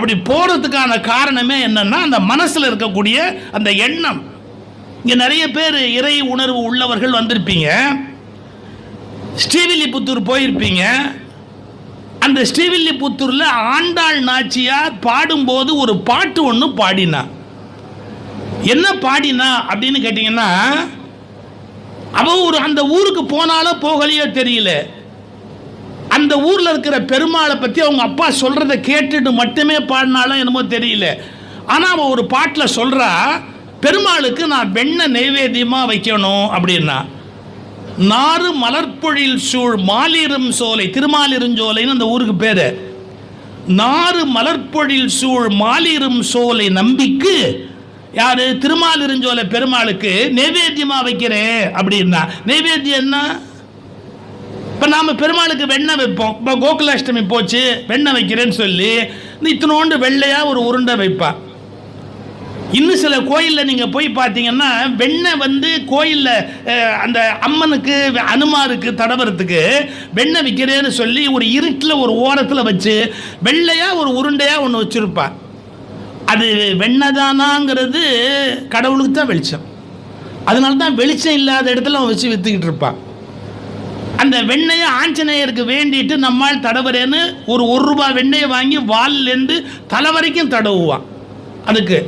அப்படி போகிறதுக்கான காரணமே என்னன்னா அந்த மனசில் இருக்கக்கூடிய அந்த எண்ணம். இங்கே நிறைய பேர் இறை உணர்வு உள்ளவர்கள் வந்திருப்பீங்க. ஸ்ரீவில்லிபுத்தூர் போயிருப்பீங்க. அந்த ஸ்ரீவில்லிபுத்தூரில் ஆண்டாள் நாச்சியார் பாடும்போது ஒரு பாட்டு ஒன்று பாடினா. என்ன பாடினா அப்படின்னு கேட்டிங்கன்னா அவ ஒரு அந்த ஊருக்கு போனாலோ போகலையோ தெரியல. அந்த ஊரில் இருக்கிற பெருமாளை பற்றி அவங்க அப்பா சொல்கிறத கேட்டுட்டு மட்டுமே பாடினாலும் என்னமோ தெரியல. ஆனால் அவன் ஒரு பாட்டில் சொல்கிறா பெருமாளுக்கு நான் வெண்ணெய் நைவேத்தியமாக வைக்கணும் அப்படின்னா. நாறு மலர்பொழில் சூழ் மாலிரும் சோலை திருமாலிருஞ்சோலைன்னு அந்த ஊருக்கு பேர். நாறு மலர்பொழில் சூழ் மாலிரும் சோலை நம்பிக்கு யார்? திருமாலிருஞ்சோலை பெருமாளுக்கு நைவேத்தியமாக வைக்கிறேன் அப்படின்னா. நைவேத்தியம் என்ன? இப்போ பெருமாளுக்கு வெண்ணெய் வைப்போம். இப்போ கோகுலாஷ்டமி போச்சு வெண்ணெய் வைக்கிறேன்னு சொல்லி இந்த இத்தனோண்டு வெள்ளையாக ஒரு உருண்டை வைப்பா. இன்னும் சில கோயிலில் நீங்கள் போய் பார்த்தீங்கன்னா வெண்ணெய் வந்து கோயிலில் அந்த அம்மனுக்கு அனுமாருக்கு தடவறதுக்கு வெண்ணெய் விற்கிறேன்னு சொல்லி ஒரு இருட்டில் ஒரு ஓரத்தில் வச்சு வெள்ளையாக ஒரு உருண்டையாக ஒன்று வச்சுருப்பா. அது வெண்ணெய் தானாங்கிறது கடவுளுக்கு தான் வெளிச்சம். அதனால தான் வெளிச்சம் இல்லாத இடத்துல அவன் வச்சு விற்றுக்கிட்டு இருப்பான். அந்த வெண்ணெயை ஆஞ்சநேயருக்கு வேண்டிட்டு நம்மால் தடவுறேன்னு ஒரு ஒரு ரூபாய் வெண்ணெயை வாங்கி வால்லேருந்து தலை வரைக்கும் தடவுவான். அதுக்கு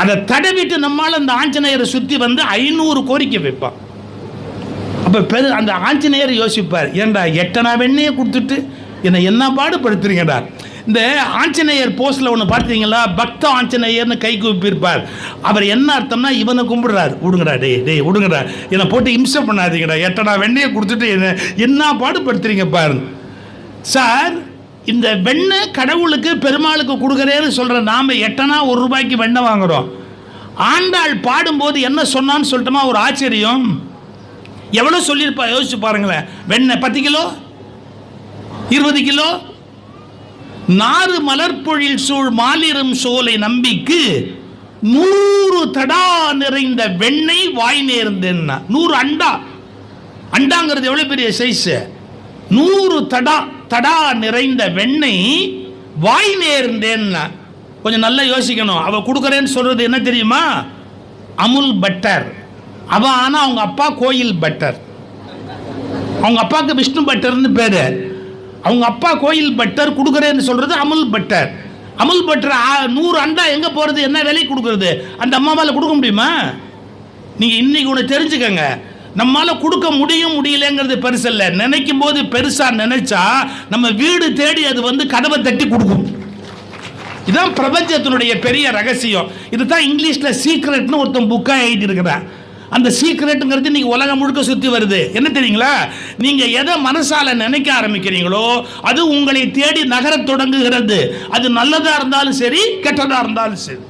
அதை தடவிட்டு நம்மால் அந்த ஆஞ்சநேயரை சுற்றி வந்து ஐநூறு கோரிக்கை வைப்பான். அப்போ பெரு அந்த ஆஞ்சநேயர் யோசிப்பார் ஏன்டா எட்டனா வெண்ணையை கொடுத்துட்டு என்னை என்ன பாடுபடுத்துறீங்கடா? இந்த ஆஞ்சநேயர் போஸ்டில் ஒன்று பார்த்தீங்களா பக்த ஆஞ்சநேயர்னு கை கூப்பியிருப்பார். அவர் என்ன அர்த்தம்னா இவனை கும்பிடுறாரு. விடுங்கடா டே டேய் விடுங்கடா. என்னை போட்டு இம்சம் பண்ணாதீங்கடா. எட்டடா வெண்ணையை கொடுத்துட்டு என்ன என்ன பாடுபடுத்துறீங்க பாருங்க சார் இந்த வெண்ணெய் கடவுளுக்கு பெருமாளுக்கு கொடுக்குறேன்னு சொல்கிற நாம் எட்டனா ஒரு ரூபாய்க்கு வெண்ணெய் வாங்குறோம். ஆண்டாள் பாடும்போது என்ன சொன்னான்னு சொல்லிட்டோமா? ஒரு ஆச்சரியம். எவ்வளோ சொல்லியிருப்பா? யோசிச்சு பாருங்களேன். வெண்ணெய் பத்து கிலோ? இருபது கிலோ? நாறு மலர்பொழில் சூழ் மாலிரும் சோலை நம்பிக்கு நூறு தடா நிறைந்த வெண்ணெய் வாய் நேர்ந்தேன்னா. நூறு அண்டா. அண்டாங்கிறது எவ்வளோ பெரிய சைஸு நூறு தடா தடா நிறைந்த வெண்ணெய் வாய் நேர்ந்தேன்னா. கொஞ்சம் நல்லா யோசிக்கணும். அவ கொடுக்குறேன்னு சொல்றது என்ன தெரியுமா? அமுல் பட்டர். அவ ஆனால் அவங்க அப்பா கோயில் பட்டர். அவங்க அப்பாவுக்கு விஷ்ணு பட்டர்னு பேர். அவங்க அப்பா கோயில் பட்டர் கொடுக்குறேன்னு சொல்கிறது அமுல் பட்டர். அமுல் பட்டர் நூறு அண்டா எங்கே போகிறது என்ன விலைக்கு கொடுக்குறது? அந்த அம்மாவால் கொடுக்க முடியுமா? நீங்கள் இன்னைக்கு ஒன்று தெரிஞ்சுக்கங்க. நம்மளால் கொடுக்க முடியும் முடியலங்கிறது பெருசு இல்லை. நினைக்கும் போது பெருசாக நினைச்சா நம்ம வீடு தேடி அது வந்து கதவை தட்டி கொடுக்கும். இதுதான் பிரபஞ்சத்தினுடைய பெரிய ரகசியம். இதுதான் இங்கிலீஷில் சீக்ரெட்னு ஒருத்தன் புக்காக எழுதியிருக்கிறான். அந்த சீக்ரெட்டுங்கிறது இன்னைக்கு உலகம் முழுக்க சுற்றி வருது. என்ன தெரியுங்களா? நீங்கள் எதை மனசால நினைக்க ஆரம்பிக்கிறீங்களோ அது உங்களை தேடி நகர தொடங்குகிறது. அது நல்லதாக இருந்தாலும் சரி கெட்டதாக இருந்தாலும் சரி.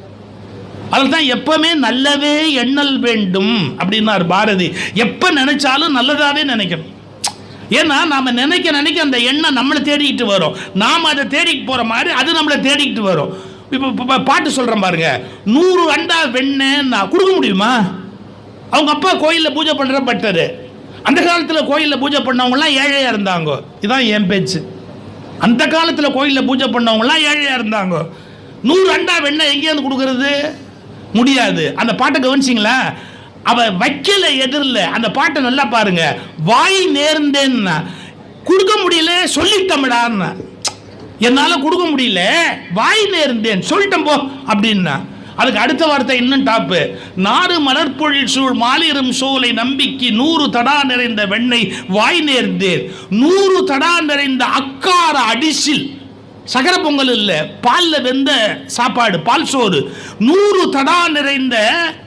அதில் தான் எப்பவுமே நல்லவே எண்ணல் வேண்டும் அப்படின்னார் பாரதி. எப்போ நினைச்சாலும் நல்லதாகவே நினைக்கணும். ஏன்னா நாம் நினைக்க நினைக்க அந்த எண்ணம் நம்மளை தேடிக்கிட்டு வரும். நாம் அதை தேடிட்டு போகிற மாதிரி அது நம்மளை தேடிக்கிட்டு வரும். இப்போ பாட்டு சொல்கிறேன் பாருங்க. நூறு அண்டா வெண்ணெய் நான் கொடுக்க முடியுமா? அவங்க அப்பா கோயிலில் பூஜை பண்ணுற பட்டர். அந்த காலத்தில் கோயிலில் பூஜை பண்ணவங்களாம் ஏழையாக இருந்தாங்க. இதான் என் பேச்சு. அந்த காலத்தில் கோயிலில் பூஜை பண்ணவங்களாம் ஏழையாக இருந்தாங்க. நூறு அண்டா வெண்ணெய் எங்கேருந்து கொடுக்கறது? முடியாது. அந்த பாட்டை கவனிச்சிங்களா? அவ வைக்கல எதிரில். அந்த பாட்டை நல்லா பாருங்க. வாய் நேர்ந்தேன்னா கொடுக்க முடியல சொல்லிட்டமிடான்னு. என்னால் கொடுக்க முடியல. வாய் நேர்ந்தேன் சொல்லிட்டேன் போ அப்படின்னா. அதுக்கு அடுத்த வார்த்தை இன்னும் டாப்பு நாறு மலர்பொழில் சூழ் மாலிரும் சூலை நம்பிக்கை நூறு தடா நிறைந்த வெண்ணெய் வாய் நேர்ந்தேன் நூறு தடா நிறைந்த அக்கார அடிசில் சகர பொங்கல் இல்லை பாலில் வெந்த சாப்பாடு பால் சோறு. நூறு தடா நிறைந்த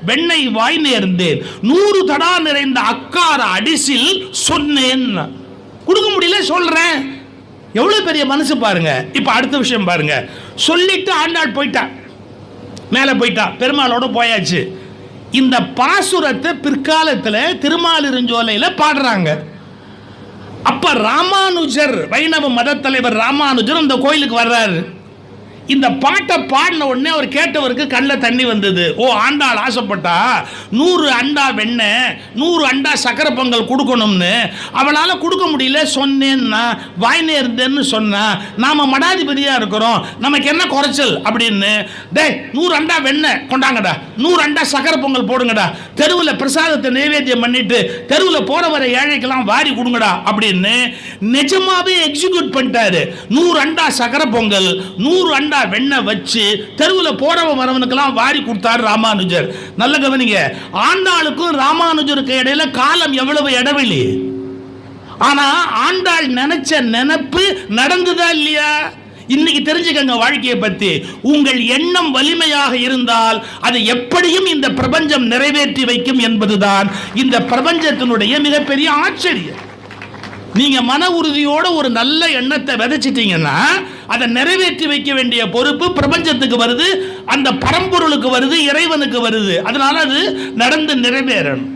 வெண்ணெய் வாய் நேர்ந்தேன் நூறு தடா நிறைந்த அக்கார அடிசில் சொன்னேன். கொடுக்க முடியல சொல்றேன். எவ்வளோ பெரிய மனசு பாருங்க. இப்போ அடுத்த விஷயம் பாருங்க. சொல்லிட்டு ஆண்டாள் போயிட்டான் மேலே போயிட்டா. பெருமாளோட போயாச்சு. இந்த பாசுரத்தை பிற்காலத்தில் திருமாலிருஞ்சோலையில் பாடுறாங்க. அப்போ ராமானுஜர் வைணவ மத தலைவர் ராமானுஜர் அந்த கோயிலுக்கு வர்றாரு. இந்த பாட்டை பாடின உடனே அவர் கேட்டவருக்கு கண்ணில் தண்ணி வந்தது. ஓ ஆண்டாள் ஆசைப்பட்டா? நூறு அண்டா வெண்ணெய் நூறு அண்டா சக்கரை பொங்கல் கொடுக்கணும்னு. அவளால் கொடுக்க முடியல சொன்னேன்னா வாய்னே இருந்தேன்னு சொன்னா நாம் மடாதிபதியாக இருக்கிறோம் நமக்கு என்ன குறைச்சல் அப்படின்னு. டேய் நூறு அண்டா வெண்ணெய் கொண்டாங்கடா நூறு அண்டா சக்கரை பொங்கல் போடுங்கடா தெருவில் பிரசாதத்தை நைவேத்தியம் பண்ணிட்டு தெருவில் போகிற வர ஏழைக்கெல்லாம் வாரி கொடுங்கடா அப்படின்னு நிஜமாவே எக்ஸிக்யூட் பண்ணிட்டாரு. நூறு அண்டா சக்கரை பொங்கல் நூறு அண்டா வெண்ணெய் வச்சு தெருவில் போறவன் வரவனுக்கெல்லாம் வாரி கொடுத்தார் ராமானுஜர். நல்ல கவனிங்க ஆண்டாளுக்கும் ராமானுஜருக்கு இடையில காலம் எவ்வளவு இடைவெளி? ஆனா ஆண்டாள் நினைச்ச நினைப்பு நடந்ததா இல்லையா? இன்னைக்கு தெரிஞ்சுக்கங்க வாழ்க்கையை பத்தி. உங்கள் எண்ணம் வலிமையாக இருந்தால் அது எப்படியும் இந்த பிரபஞ்சம் நிறைவேற்றி வைக்கும் என்பதுதான். இந்த பிரபஞ்சத்தினுடைய மிகப்பெரிய ஆச்சரியம். நீங்க மன உறுதியோட ஒரு நல்ல எண்ணத்தை விதைச்சிட்டீங்கன்னா அதை நிறைவேற்றி வைக்க வேண்டிய பொறுப்பு பிரபஞ்சத்துக்கு வருது அந்த பரம்பொருளுக்கு வருது இறைவனுக்கு வருது. அதனால அது நடந்து நிறைவேறணும்.